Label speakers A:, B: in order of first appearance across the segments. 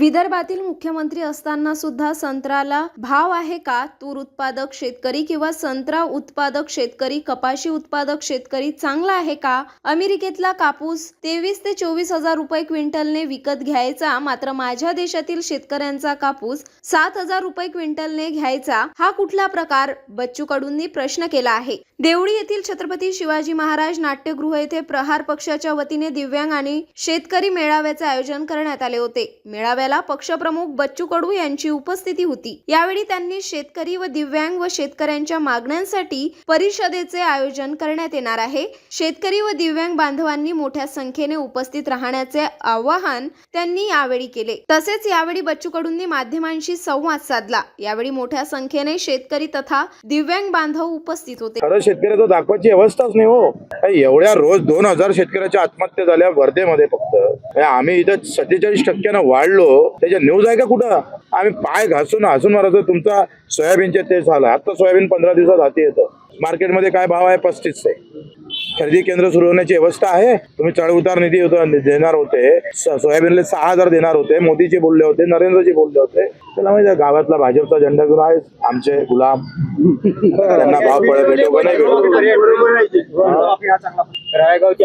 A: विदर्भातील मुख्यमंत्री असताना सुद्धा संत्र्याला भाव आहे का? तूर उत्पादक शेतकरी किंवा संत्रा उत्पादक शेतकरी कपाशी उत्पादक शेतकरी चांगला आहे का? अमेरिकेतला कापूस तेवीस ते चोवीस हजार रुपये क्विंटलने विकत घ्यायचा मात्र माझ्या देशातील शेतकऱ्यांचा कापूस सात हजार रुपये क्विंटलने घ्यायचा हा कुठला प्रकार? बच्चू कडूंनी प्रश्न केला आहे. देवळी येथील छत्रपती शिवाजी महाराज नाट्यगृह येथे प्रहार पक्षाच्या वतीने दिव्यांग आणि शेतकरी मेळाव्याचे आयोजन करण्यात आले होते. मेळाव्याला पक्षप्रमुख बच्चू कडू यांची उपस्थिती होती. यावेळी त्यांनी शेतकरी व दिव्यांग व शेतकऱ्यांच्या मागण्यांसाठी परिषदेचे आयोजन करण्यात येणार आहे. शेतकरी व दिव्यांग बांधवांनी मोठ्या संख्येने उपस्थित राहण्याचे आवाहन त्यांनी यावेळी केले. तसेच यावेळी बच्चू कडूंनी माध्यमांशी संवाद साधला. यावेळी मोठ्या संख्येने शेतकरी तथा दिव्यांग बांधव उपस्थित होते.
B: खरं शेतकऱ्याचं दाखवायची अवस्थाच नाही हो. एवढ्या रोज दोन हजार शेतकऱ्याच्या आत्महत्या झाल्या वर्धेमध्ये फक्त. आम्ही इथं सत्तेचाळीस टक्क्यानं वाढलो. त्याच्या न्यूज आहे का कुठं? आम्ही पाय घासून हसून मारायचो तुमचा सोयाबीनचे ते झालं. आता सोयाबीन पंधरा दिवसात हाती येतं. मार्केटमध्ये काय भाव आहे? पस्तीस आहे खरेदी केंद्र सुरू होण्याची व्यवस्था आहे. तुम्ही चढ उतार निधी होता देणार होते. सोयाबीनला सहा हजार देणार होते. मोदीजी बोलले होते नरेंद्रजी बोलले होते. त्याला माहिती गावातला भाजपचा झेंडा घेऊन आहे आमचे गुलाम. त्यांना भाव पडत भेटो का नाही भेटो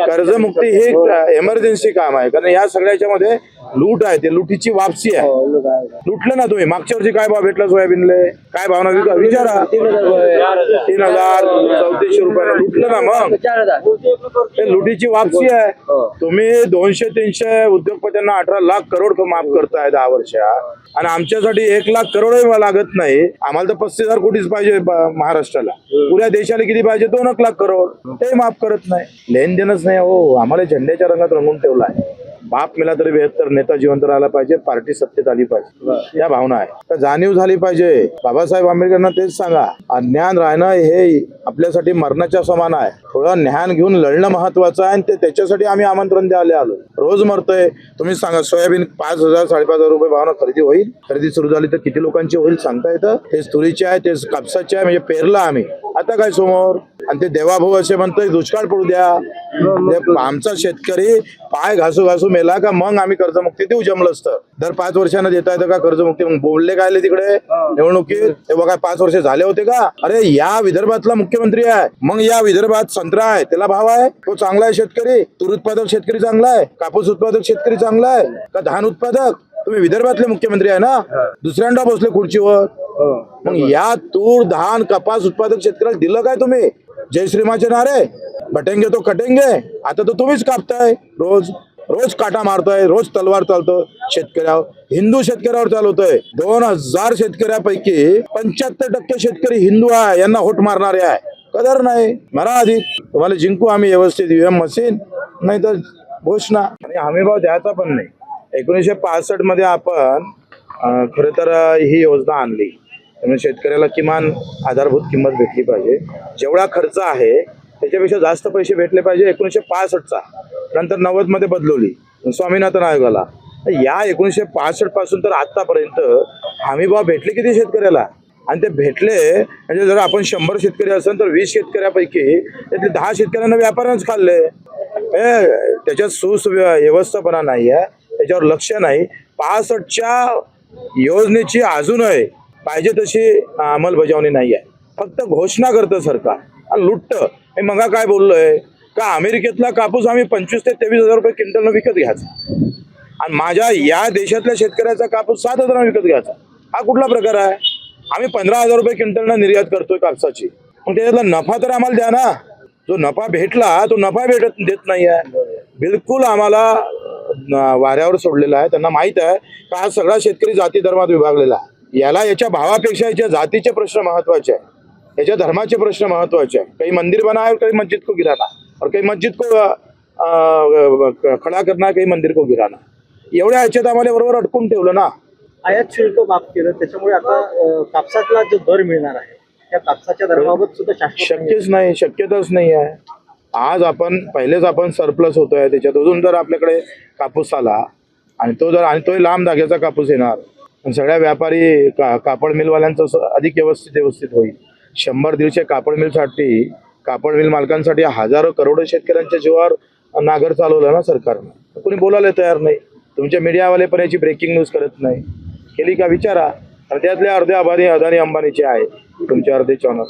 B: कर्जमुक्ती हे एमर्जन्सी काम आहे. कारण या सगळ्याच्या मध्ये लूट आहे ते लुटीची वापसी आहे. लुटलं ना तुम्ही? मागच्या वर्षी काय भाव भेटला सोयाबीनले? काय भावना? विका विचारा. तीन हजार चौतीसशे रुपयाला लुटलं ना मग? ते लुटीची वापसी आहे. तुम्ही दोनशे तीनशे उद्योगपत्यांना अठरा लाख करोड माफ करताय दहा वर्षात. आणि आमच्यासाठी एक लाख करोड लागत नाही. आम्हाला तर पस्तीस हजार कोटीच पाहिजे महाराष्ट्राला. पुऱ्या देशाला किती पाहिजे? दोन एक लाख करोड. ते माफ करत नाही. लेन देनच नाही. हो आम्हाला झेंड्याच्या रंगात रंगून ठेवला आहे. बाप मेला तरी बेहत्तर नेता जिवंत राहिला पाहिजे पार्टी सत्तेत आली पाहिजे. या भावना आहे. तर जाणीव झाली पाहिजे. बाबासाहेब आंबेडकरांना तेच सांगा. अज्ञान राहणं हे आपल्यासाठी मरणाच्या समान आहे. थोडं ज्ञान घेऊन लढणं महत्वाचं आहे आणि ते त्याच्यासाठी आम्ही आमंत्रण द्यायला आलो रोज मरतोय. तुम्ही सांगा सोयाबीन पाच हजार साडेपाच हजार रुपये भावना खरेदी होईल. खरेदी सुरू झाली तर किती लोकांची होईल सांगता येतं? तेच तुरीची आहे तेच कापसाची आहे म्हणजे पेरला आम्ही. आता काय समोर आणि ते देवाभाऊ असे म्हणतोय दुष्काळ पडू द्या. म्हणजे आमचा शेतकरी पाय घासू घासू मेला का मग आम्ही कर्जमुक्ती देऊ जमलं असतं दर पाच वर्षानं देता येतं का कर्जमुक्ती? मग बोलले काय तिकडे? निवडणुकीत? तेव्हा काय पाच वर्ष झाले होते का? अरे या विदर्भातला मुख्यमंत्री आहे. मग या विदर्भात संत्रा आहे. त्याला भाव आहे? तो चांगला आहे शेतकरी. तूर उत्पादक शेतकरी चांगला आहे. कापूस उत्पादक शेतकरी चांगला आहे. का धान उत्पादक? तुम्ही विदर्भातले मुख्यमंत्री आहे ना दुसऱ्यांदा बसले खुर्चीवर. मग या तूर धान कपास उत्पादक शेतकऱ्याला दिलं काय तुम्ही? जय श्रीमाचे नारे. बटेंगे तो कटेंगे. आता तर तुम्हीच कापताय. रोज रोज काटा मारताय रोज तलवार चालतो शेतकऱ्यावर. हिंदू शेतकऱ्यावर चालवतोय. दोन हजार शेतकऱ्यापैकी पंच्याहत्तर टक्के शेतकरी हिंदू आहे यांना होट मारणारे आहे. कदर नाही. मरा आधी. तुम्हाला जिंकू आम्ही व्यवस्थित ईव्हीएम मशीन. नाही तर घोषणा. आणि हमी भाव द्यायचा पण नाही. एकोणीसशे पासष्टमध्ये आपण खरं तर ही योजना आणली. त्यामुळे शेतकऱ्याला किमान आधारभूत किंमत भेटली पाहिजे. जेवढा खर्च आहे त्याच्यापेक्षा जास्त पैसे भेटले पाहिजे एकोणीसशे पासष्टचा. नंतर नव्वदमध्ये बदलवली. स्वामीनाथन आयोगाला. या एकोणीसशे पासष्टपासून तर आतापर्यंत हमीभाव भेटले किती शेतकऱ्याला? आणि ते भेटले म्हणजे जर आपण शंभर शेतकरी असेल तर वीस शेतकऱ्यापैकी त्यातले दहा शेतकऱ्यांना व्यापाऱ्यांच खाल्ले. हे त्याच्यात सुव्यवस्थापना नाही आहे त्याच्यावर लक्ष नाही. पासष्टच्या योजनेची अजूनही पाहिजे तशी अंमलबजावणी नाही आहे. फक्त घोषणा करतं सरकार. आणि लुटतं. मी मगा काय बोललोय? का अमेरिकेतला कापूस आम्ही पंचवीस ते तेवीस हजार रुपये क्विंटलनं विकत घ्यायचा? आणि माझ्या या देशातल्या शेतकऱ्याचा कापूस सात हजारांना विकत घ्यायचा. हा कुठला प्रकार आहे? आम्ही पंधरा हजार रुपये क्विंटलनं निर्यात करतोय कापसाची. मग त्याच्यातला नफा तर आम्हाला द्या ना. जो नफा भेटला तो नफा भेटत देत नाही आहे बिलकुल आम्हाला वाऱ्यावर सोडलेला आहे. त्यांना माहीत आहे का हा सगळा शेतकरी जाती धर्मात विभागलेला आहे. याला याच्या भावापेक्षा याच्या जातीचे प्रश्न महत्त्वाचे आहे याच्या धर्माचे प्रश्न महत्त्वाचे आहे काही मंदिर बना और काही मस्जिद को गिराना. और काही मस्जिद को खडा करना काही मंदिर को गिराना. एवढ्या ह्याच्यात आम्हाला बरोबर अटकून ठेवलं ना.
C: आयात शुल्क माफ केलं त्याच्यामुळे आता कापसातला जो दर मिळणार आहे त्या कापसाच्या दराबाबत सुद्धा.
B: शक्यच नाही शक्यताच नाही आहे. आज आपण पहिलेच आपण सरप्लस होतोय त्याच्यात अजून जर आपल्याकडे कापूस आला आणि तो जर आणि तोही लांब धाग्याचा कापूस येणार आणि सगळ्या व्यापारी का कापड मिलवाल्यांचं अधिक व्यवस्थित व्यवस्थित होईल. शंभर दिवशी कापड मिलसाठी कापड मिल मालकांसाठी हजारो करोडो शेतकऱ्यांच्या जीवावर नागर चालवलं ना सरकारनं. कोणी बोलायला तयार नाही. तुमच्या मीडियावाले पण याची ब्रेकिंग न्यूज करत नाही. केली का? विचारा. अर्ध्यातल्या अर्धे अबानी अदानी अंबानीचे आहे. तुमच्या अर्धे चॅनल.